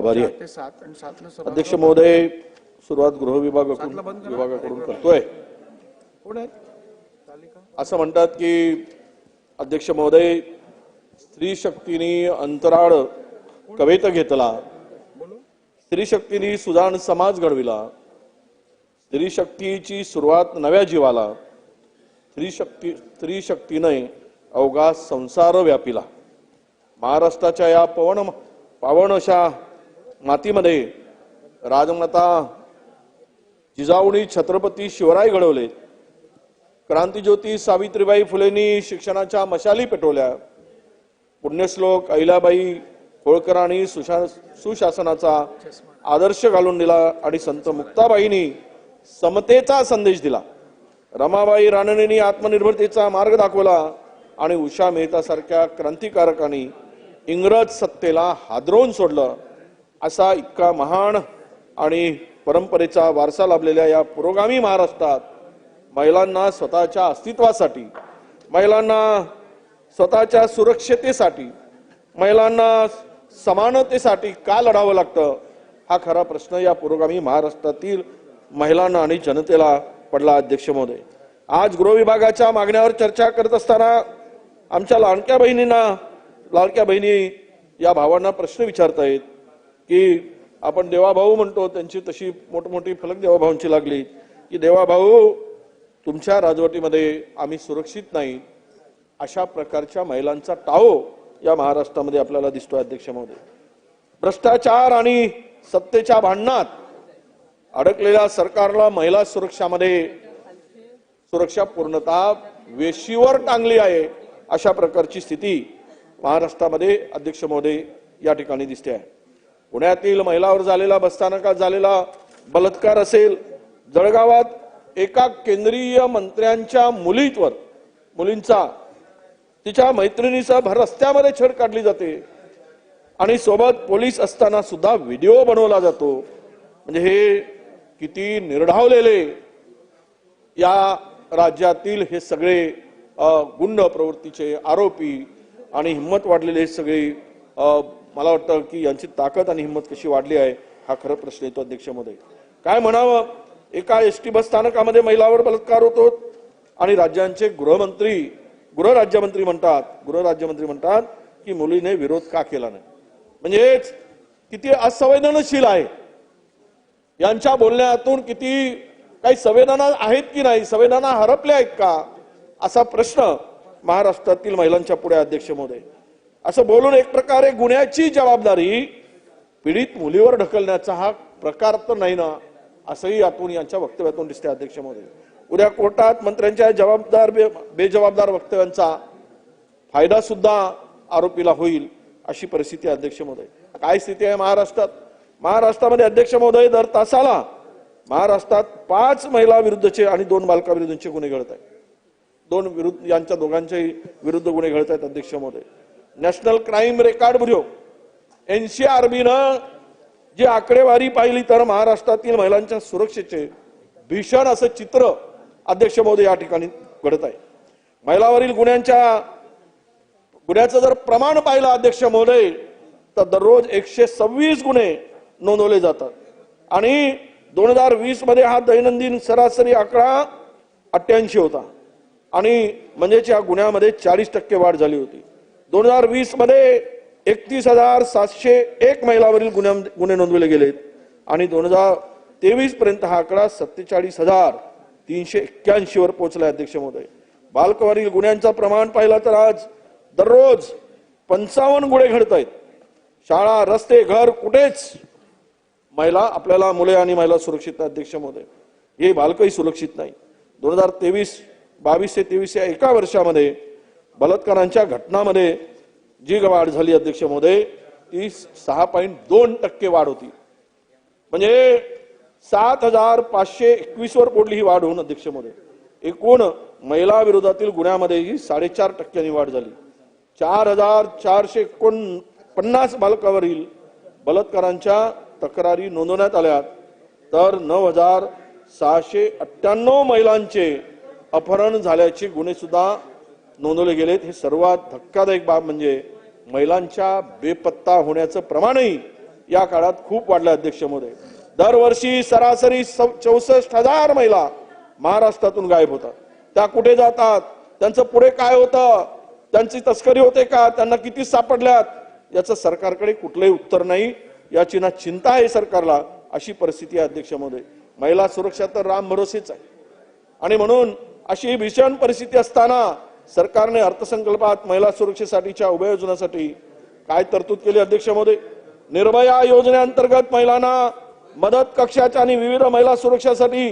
आभारी आहे. अध्यक्ष महोदय सुरुवात गृह विभागाकडून विभागाकडून करतोय. असं म्हणतात की अध्यक्ष महोदय स्त्री शक्तीने अंतराळ कवेत घेतला. स्त्री शक्तीने सुजाण समाज घडविला. स्त्री शक्तीची सुरुवात नव्या जीवाला. स्त्री शक्ती स्त्री शक्तीने अवघा संसार व्यापिला. महाराष्ट्राच्या या पवन पावन अशा मातीमध्ये राजमाता जिजाऊणी छत्रपती शिवराय घडवले. क्रांतीज्योती सावित्रीबाई फुलेंनी शिक्षणाच्या मशाली पेटवल्या. पुण्यश्लोक अहिलाबाई होळकरांनी सुशा सुशासनाचा आदर्श घालून दिला आणि संत मुक्ताबाईंनी समतेचा संदेश दिला. रमाबाई राणनेनी आत्मनिर्भरतेचा मार्ग दाखवला आणि उषा मेहतासारख्या क्रांतिकारकांनी इंग्रज सत्तेला हादरवून सोडलं. असा इतका महान आणि परंपरेचा वारसा लाभलेल्या या पुरोगामी महाराष्ट्रात महिलांना स्वतःच्या अस्तित्वासाठी महिलांना स्वतःच्या सुरक्षतेसाठी महिलांना समानतेसाठी का लढावं लागतं हा खरा प्रश्न या पुरोगामी महाराष्ट्रातील महिलांना आणि जनतेला पडला अध्यक्ष महोदय. आज गृह विभागाच्या मागण्यावर चर्चा करत असताना आमच्या लाडक्या बहिणींना लाडक्या बहिणी या भावांना प्रश्न विचारतायत. की आपण देवाभाऊ म्हणतो त्यांची तशी मोठमोठी फलक देवाभाऊंची लागली की देवाभाऊ तुमच्या राजवटीमध्ये आम्ही सुरक्षित नाही. अशा प्रकारच्या महिलांचा टाओ या महाराष्ट्रामध्ये आपल्याला दिसतोय अध्यक्ष महोदय. भ्रष्टाचार आणि सत्तेच्या भांडणात अडकलेल्या सरकारला महिला सुरक्षामध्ये सुरक्षा पूर्णता वेशीवर टांगली आहे अशा प्रकारची स्थिती महाराष्ट्रामध्ये अध्यक्ष महोदय या ठिकाणी दिसते आहे. पुण्यातील महिलावर झालेला बसस्थानकात झालेला बलात्कार असेल जळगावात एका केंद्रीय मंत्र्यांच्या मुलीवर मुलींचा तिच्या मैत्रिणीचा भर रस्त्यामध्ये छेड काढली जाते. आणि सोबत पोलीस असताना सुद्धा व्हिडिओ बनवला जातो. म्हणजे हे किती निर्ढावलेले या राज्यातील हे सगळे गुंड प्रवृत्तीचे आरोपी आणि हिंमत वाढलेले हे सगळे मला वाटतं की यांची ताकद आणि हिंमत कशी वाढली आहे हा खरं प्रश्न येतो अध्यक्षामध्ये. काय म्हणावं? एका एस टी बस स्थानकामध्ये महिलावर बलात्कार होतो आणि राज्यांचे गृहमंत्री गृहराज्यमंत्री म्हणतात गृहराज्यमंत्री म्हणतात की मुलीने विरोध का केला नाही? म्हणजेच किती असंवेदनशील आहे. यांच्या बोलण्यातून किती काही संवेदना आहेत की नाही संवेदना हरपल्या आहेत का? असा प्रश्न महाराष्ट्रातील महिलांच्या पुढे अध्यक्ष महोदय असं बोलून एक प्रकारे गुन्ह्याची जबाबदारी पीडित मुलीवर ढकलण्याचा हा प्रकार तर नाही ना असंही यातून यांच्या वक्तव्यातून दिसते अध्यक्ष महोदय. उद्या कोर्टात मंत्र्यांच्या जबाबदार बे- बेजबाबदार वक्तव्यांचा फायदा सुद्धा आरोपीला होईल अशी परिस्थिती अध्यक्ष महोदय. काय स्थिती आहे महाराष्ट्रात? महाराष्ट्रामध्ये अध्यक्ष महोदय दर तासाला महाराष्ट्रात पाच महिला विरुद्धचे आणि दोन बालकाविरुद्धचे गुन्हे घडत आहेत. दोन विरुद्ध यांच्या दोघांच्याही विरुद्ध गुन्हे घडत आहेत अध्यक्ष महोदय. नॅशनल क्राईम रेकॉर्ड ब्युरो एनसीआरबीनं जी आकडेवारी पाहिली तर महाराष्ट्रातील महिलांच्या सुरक्षेचे भीषण असं चित्र अध्यक्ष महोदय या ठिकाणी घडत आहे. महिलावरील गुन्ह्यांच्या गुन्ह्याचं जर प्रमाण पाहिलं अध्यक्ष महोदय तर दररोज एकशे सव्वीस गुन्हे नोंदवले जातात. आणि दोन हजार वीसमध्ये हा दैनंदिन सरासरी आकडा अठ्ठ्याऐंशी होता. आणि म्हणजेच या गुन्ह्यामध्ये चाळीस टक्के वाढ झाली होती. दोन हजार वीसमध्ये एकतीस हजार सातशे एक महिलावरील गुन्ह्या गुन्हे नोंदवले गेलेत आणि दोन हजार तेवीस पर्यंत हा आकडा सत्तेचाळीस हजार तीनशे एक्क्याऐंशी वर पोहोचला अध्यक्ष महोदय. बालकवरील गुन्ह्यांचं प्रमाण पाहिलं तर आज दररोज पंचावन्न गुन्हे घडत आहेत शाळा रस्ते घर कुठेच महिला आपल्याला मुले आणि महिला सुरक्षित नाही, अध्यक्ष महोदय. हे बालकही सुरक्षित नाही. दोन हजार तेवीस बावीस ते तेवीस या एका वर्षामध्ये बलात्कारांच्या घटनामध्ये जी वाढ झाली अध्यक्ष महोदय ती सहा पॉईंट दोन टक्के वाढ होती. म्हणजे सात हजार पाचशे एकवीस वर पोडली ही वाढ होऊन अध्यक्ष महोदय. एकूण महिला विरोधातील गुन्ह्यामध्ये ही साडेचार टक्क्यांनी वाढ झाली. चार हजार चारशे एकोण पन्नास बालकावरील बलात्कारांच्या तक्रारी नोंदवण्यात आल्या. तर नऊ हजार सहाशे अठ्ठ्याण्णव महिलांचे अपहरण झाल्याचे गुन्हे सुद्धा नोंदवले गेलेत. हे सर्वात धक्कादायक बाब म्हणजे महिलांच्या बेपत्ता होण्याचं प्रमाणही या काळात खूप वाढलं अध्यक्ष महोदय. दरवर्षी सरासरी चौसष्ट हजार महिला महाराष्ट्रातून गायब होतात. त्या कुठे जातात? त्यांचं पुढे काय होतं? त्यांची तस्करी होते का? त्यांना किती सापडल्यात? याचं सरकारकडे कुठलंही उत्तर नाही. याची ना चिंता आहे सरकारला अशी परिस्थिती आहे अध्यक्ष महोदय. महिला सुरक्षा तर राम भरोसेच आहे. आणि म्हणून अशी भीषण परिस्थिती असताना सरकारने अर्थसंकल्पात महिला सुरक्षेसाठीच्या उपाययोजनासाठी काय तरतूद केली अध्यक्ष महोदय निर्भया योजनेअंतर्गत महिलांना मदत कक्षाच्या आणि विविध महिला सुरक्षासाठी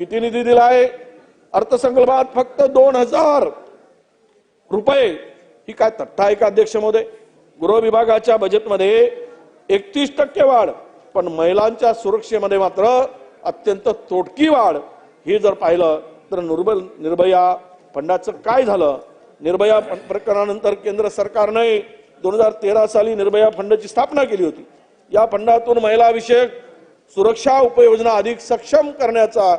किती निधी दिला आहे? अर्थसंकल्पात फक्त दोन हजार रुपये ही काय तट्टा आहे का अध्यक्ष महोदय गृह विभागाच्या बजेटमध्ये एकतीस टक्के वाढ पण महिलांच्या सुरक्षेमध्ये मात्र अत्यंत तोटकी वाढ. हे जर पाहिलं तर निर्भय निर्भया फंडाचं काय झालं? निर्भया प्रकरणानंतर केंद्र सरकारने दोन हजार तेरा साली निर्भया फंडाची स्थापना केली होती. या फंडातून महिलाविषयक सुरक्षा उपयोजना अधिक सक्षम करण्याचा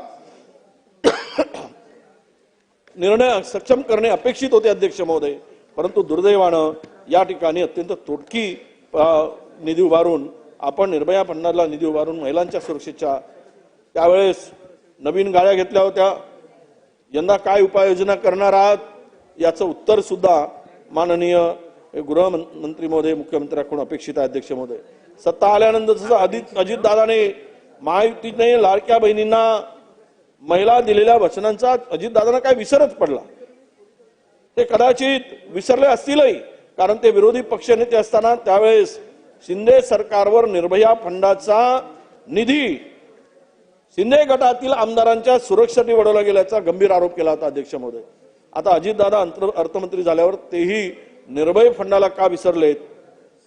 निर्णय सक्षम करणे अपेक्षित होते अध्यक्ष महोदय. परंतु दुर्दैवानं या ठिकाणी अत्यंत तोटकी निधी उभारून आपण निर्भया फंडाला निधी उभारून महिलांच्या सुरक्षेच्या त्यावेळेस नवीन गाड्या घेतल्या होत्या. यंदा काय उपाययोजना करणार आहात याचं उत्तर सुद्धा माननीय गृहमंत्री महोदय मुख्यमंत्र्यांकडून अपेक्षित आहे अध्यक्ष महोदय. सत्ता आल्यानंतर जसं अजित अजितदादाने महायुतीने लाडक्या बहिणींना महिला दिलेल्या वचनांचा अजितदादांना काय विसरच पडला. ते कदाचित विसरले असतीलही कारण ते विरोधी पक्षनेते असताना त्यावेळेस शिंदे सरकारवर निर्भया फंडाचा निधी शिंदे गटातील आमदारांच्या सुरक्षेसाठी निवडवल्या गेल्याचा गंभीर आरोप केला होता अध्यक्ष महोदय. आता अजितदादा अंतर- अर्थमंत्री झाल्यावर तेही निर्भय फंडाला का विसरलेत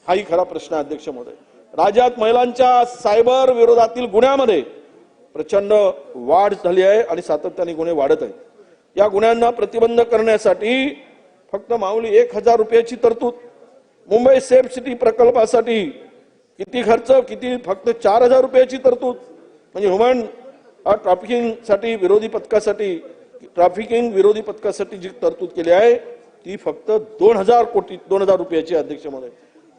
हाही खरा प्रश्न आहे अध्यक्ष महोदय. राज्यात महिलांच्या सायबर विरोधातील गुन्ह्यामध्ये प्रचंड वाढ झाली आहे आणि सातत्याने गुन्हे वाढत आहेत. या गुन्ह्यांना प्रतिबंध करण्यासाठी फक्त माऊली एक हजार रुपयाची तरतूद मुंबई सेफ सिटी प्रकल्पासाठी किती खर्च किती फक्त चार हजार रुपयाची तरतूद म्हणजे ह्युमन ट्रॅफिकिंगसाठी विरोधी पथकासाठी ट्रॅफिकिंग विरोधी पथकासाठी जी तरतूद केली आहे ती फक्त दोन हजार कोटी दोन हजार रुपयाची अध्यक्ष महोदय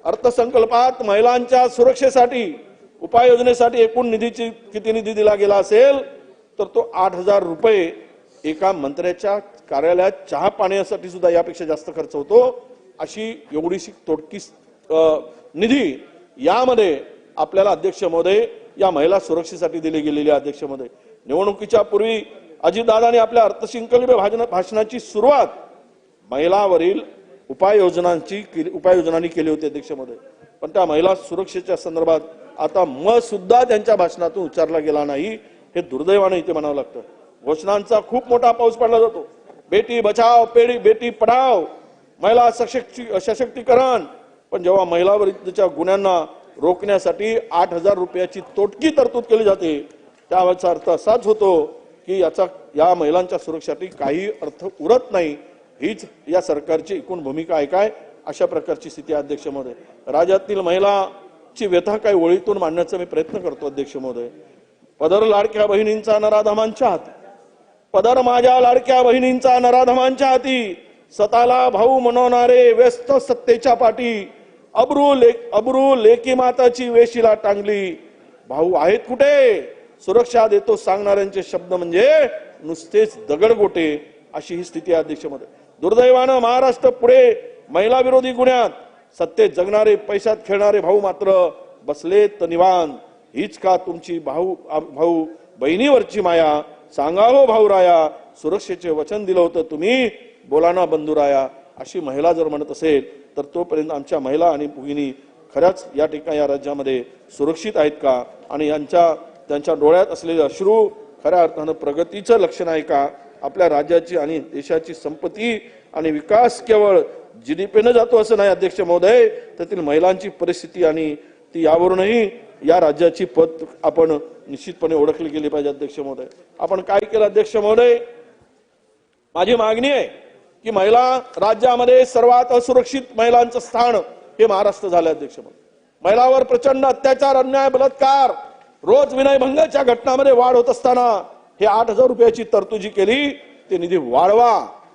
अर्थसंकल्पात महिलांच्या सुरक्षेसाठी उपाययोजनेसाठी एकूण निधीची किती निधी दिला गेला असेल तर तो आठ हजार रुपये एका मंत्र्याच्या कार्यालयात चहा पाण्यासाठी सुद्धा यापेक्षा जास्त खर्च होतो. अशी एवढीशी तोडकी निधी यामध्ये आपल्याला अध्यक्ष महोदय या महिला सुरक्षेसाठी दिली गेलेली अध्यक्षमध्ये. निवडणुकीच्या पूर्वी अजितदादांनी आपल्या अर्थसंकल्पीय भाजन- भाषणाची सुरुवात महिलावरील उपाययोजनांची केली- उपाययोजनांनी केली होती अध्यक्षमध्ये. पण त्या महिला सुरक्षेच्या संदर्भात आता म सुद्धा त्यांच्या भाषणातून उच्चारला गेला नाही हे दुर्दैवाने इथे म्हणावं लागतं. घोषणांचा खूप मोठा पाऊस पडला जातो. बेटी बचाव पेढी बेटी पढाव महिला सशक्ती सशक्तीकरण. पण जेव्हा महिलाविरुद्धच्या गुन्ह्यांना रोखण्यासाठी आठ हजार रुपयाची तोटकी तरतूद केली जाते. त्याचा अर्थ असाच होतो की याचा या महिलांच्या सुरक्षेसाठी काही अर्थ उरत नाही. हीच या सरकारची एकूण भूमिका आहे काय? अशा प्रकारची स्थिती अध्यक्ष महोदय. राज्यातील महिलाची व्यथा काही ओळीतून मांडण्याचा मी प्रयत्न करतो अध्यक्ष महोदय. पदर लाडक्या बहिणींचा नराधमांच्या हाती. पदर माझ्या लाडक्या बहिणींचा नराधमांच्या हाती. स्वतःला भाऊ म्हणवणारे व्यस्त सत्तेच्या पाठी. अब्रू ले अब्रू लेकी माताची वेशीला टांगली. भाऊ आहेत कुठे? सुरक्षा देतो सांगणाऱ्यांचे शब्द म्हणजे नुसतेच दगडगोटे अशी ही स्थिती आहे अध्यक्षमध्ये. दुर्दैवानं महाराष्ट्र पुढे महिला विरोधी गुन्ह्यात सत्तेत जगणारे पैशात खेळणारे भाऊ मात्र बसलेत निवान हीच का तुमची भाऊ भाऊ बहिणीवरची माया? सांगा हो भाऊराया सुरक्षेचे वचन दिलं होतं तुम्ही? बोलाना बंधुराया अशी महिला जर म्हणत असेल तर तोपर्यंत आमच्या महिला आणि भगिनी खऱ्याच या ठिकाणी या राज्यामध्ये सुरक्षित आहेत का? आणि यांच्या त्यांच्या डोळ्यात असलेले अश्रू खऱ्या अर्थानं प्रगतीचं लक्षण आहे का? आपल्या राज्याची आणि देशाची संपत्ती आणि विकास केवळ जीडीपीनं जातो असं नाही अध्यक्ष महोदय. त्यातील महिलांची परिस्थिती आणि ती यावरूनही या राज्याची पद आपण निश्चितपणे ओळखली गेली पाहिजे अध्यक्ष महोदय. आपण काय केलं अध्यक्ष महोदय? माझी मागणी आहे की महिला राज्यामध्ये सर्वात असुरक्षित महिलांचं स्थान हे महाराष्ट्र झालं अध्यक्ष म्हणून. महिलावर प्रचंड अत्याचार अन्याय बलात्कार रोज विनयभंगाच्या घटनामध्ये वाढ होत असताना हे आठ हजार रुपयाची तरतुदी केली ते निधी वाढवा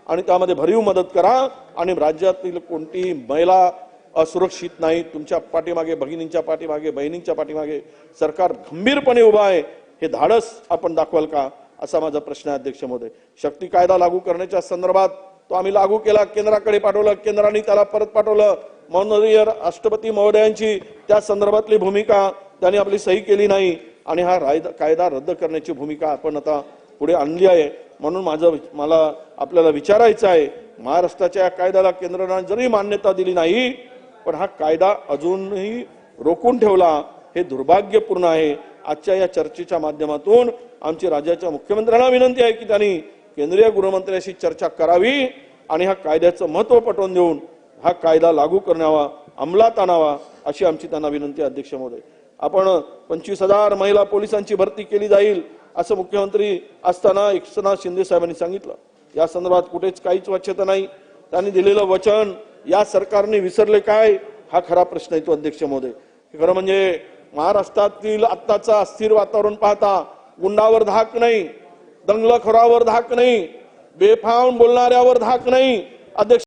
आणि त्यामध्ये भरीव मदत करा आणि राज्यातील कोणतीही महिला असुरक्षित नाही तुमच्या पाठीमागे भगिनींच्या पाठीमागे बहिणींच्या पाठीमागे सरकार गंभीरपणे उभा आहे हे धाडस आपण दाखवाल का? असा माझा प्रश्न आहे अध्यक्ष महोदय. शक्ती कायदा लागू करण्याच्या संदर्भात तो आम्ही लागू केला केंद्राकडे पाठवलं केंद्राने त्याला परत पाठवलं. माननीय राष्ट्रपती महोदयांची त्या संदर्भातली भूमिका त्यांनी आपली सही केली नाही आणि हा रायदा कायदा रद्द करण्याची भूमिका आपण आता पुढे आणली आहे. म्हणून माझं मला आपल्याला विचारायचं आहे महाराष्ट्राच्या या कायद्याला केंद्राने जरी मान्यता दिली नाही पण हा कायदा अजूनही रोखून ठेवला हे दुर्भाग्यपूर्ण आहे. आजच्या या चर्चेच्या माध्यमातून आमची राज्याच्या मुख्यमंत्र्यांना विनंती आहे की त्यांनी केंद्रीय गृहमंत्र्यांशी चर्चा करावी आणि ह्या कायद्याचं महत्त्व पटवून देऊन हा कायदा लागू करण्यावा अंमलात आणावा अशी आमची त्यांना विनंती अध्यक्ष महोदय. आपण पंचवीस हजार महिला पोलिसांची भरती केली जाईल असं मुख्यमंत्री असताना एकनाथ शिंदे साहेबांनी सांगितलं. या संदर्भात कुठेच काहीच वाच्यता नाही. त्यांनी दिलेलं वचन या सरकारने विसरले काय? हा खरा प्रश्न येतो अध्यक्ष महोदय. खरं म्हणजे महाराष्ट्रातील आत्ताचा अस्थिर वातावरण पाहता गुंडावर धाक नाही. दंगलखोरावर धाक नाही. बेफाम बोलणाऱ्यावर धाक नाही. अध्यक्ष